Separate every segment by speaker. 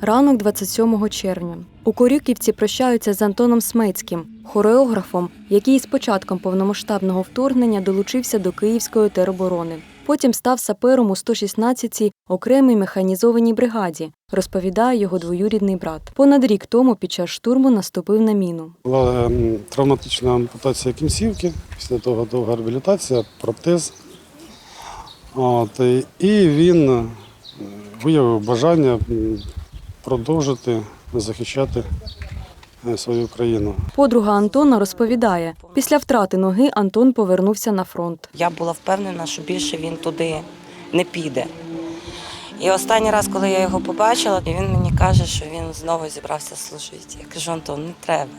Speaker 1: Ранок 27 червня. У Корюківці прощаються з Антоном Смецьким, хореографом, який з початком повномасштабного вторгнення долучився до Київської тероборони. Потім став сапером у 116-й окремій механізованій бригаді, розповідає його двоюрідний брат. Понад рік тому під час штурму наступив на міну.
Speaker 2: Була ем, травматична ампутація кінцівки, після того довга реабілітація, протез. От, і- він виявив бажання продовжити захищати е, свою країну.
Speaker 1: Подруга Антона розповідає, після втрати ноги Антон повернувся на фронт.
Speaker 3: Я була впевнена, що більше він туди не піде. І останній раз, коли я його побачила, він мені каже, що він знову зібрався служити. Я кажу, Антон, не треба.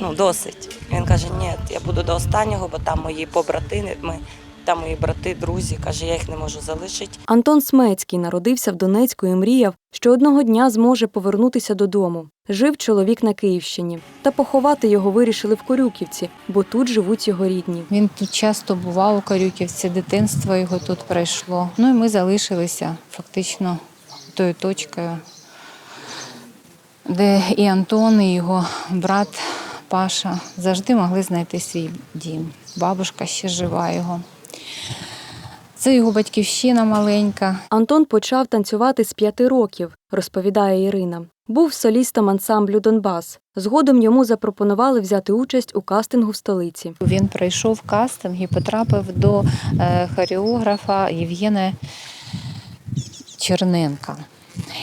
Speaker 3: Ну, досить. Він каже, ні, я буду до останнього, бо там мої побратини, ми, там мої брати, друзі. Каже, я їх не можу залишити.
Speaker 1: Антон Смецький народився в Донецьку і мріяв, що одного дня зможе повернутися додому. Жив чоловік на Київщині, та поховати його вирішили в Корюківці, бо тут живуть його рідні.
Speaker 4: Він тут часто бував у Карюківці, дитинство його тут пройшло. Ну і ми залишилися фактично тою точкою, де і Антон, і його брат Паша завжди могли знайти свій дім. Бабушка ще жива його. Це його батьківщина маленька.
Speaker 1: Антон почав танцювати з п'яти років, розповідає Ірина. Був солістом ансамблю Донбас. Згодом йому запропонували взяти участь у кастингу в столиці.
Speaker 4: Він пройшов кастинг і потрапив до е, хореографа Євгена Черненка.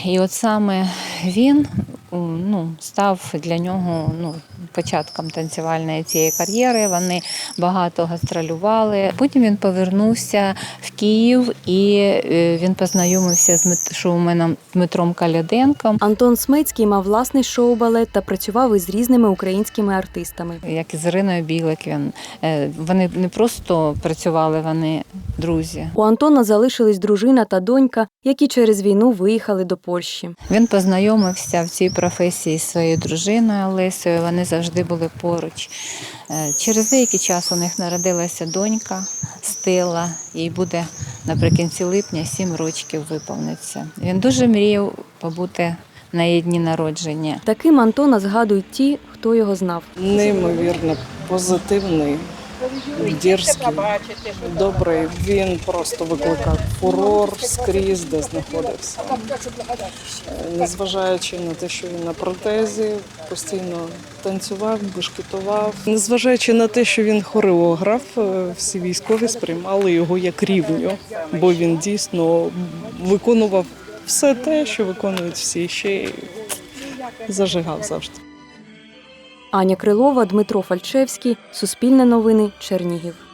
Speaker 4: І от саме він ну, став для нього ну, початком танцювальної цієї кар'єри. Вони багато гастролювали. Потім він повернувся в Київ і е, він познайомився з шоуменом Дмитром Каляденком.
Speaker 1: Антон Смецький мав власний шоу-балет та працював із різними українськими артистами.
Speaker 4: Як і з Іриною Білик, він, е, вони не просто працювали, вони друзі.
Speaker 1: У Антона залишились дружина та донька, які через війну виїхали до Польщі.
Speaker 4: Він познайомився в цій професії з своєю дружиною Олесею. Вони завжди були поруч. Е, Через деякий час у них народилася донька Стела, їй буде наприкінці липня сім років виповниться. Він дуже мріяв побути на її дні народження.
Speaker 1: Таким Антона згадують ті, хто його знав.
Speaker 5: неймовірно позитивний, дерзкий, добрий. Він просто викликав фурор скрізь, де знаходився. Незважаючи на те, що він на протезі, постійно танцював, бешкетував. Незважаючи на те, що він хореограф, е, всі військові сприймали його як рівню, бо він дійсно виконував все те, що виконують всі ще зажигав завжди.
Speaker 1: Аня Крилова, Дмитро Фальчевський, Суспільне новини, Чернігів.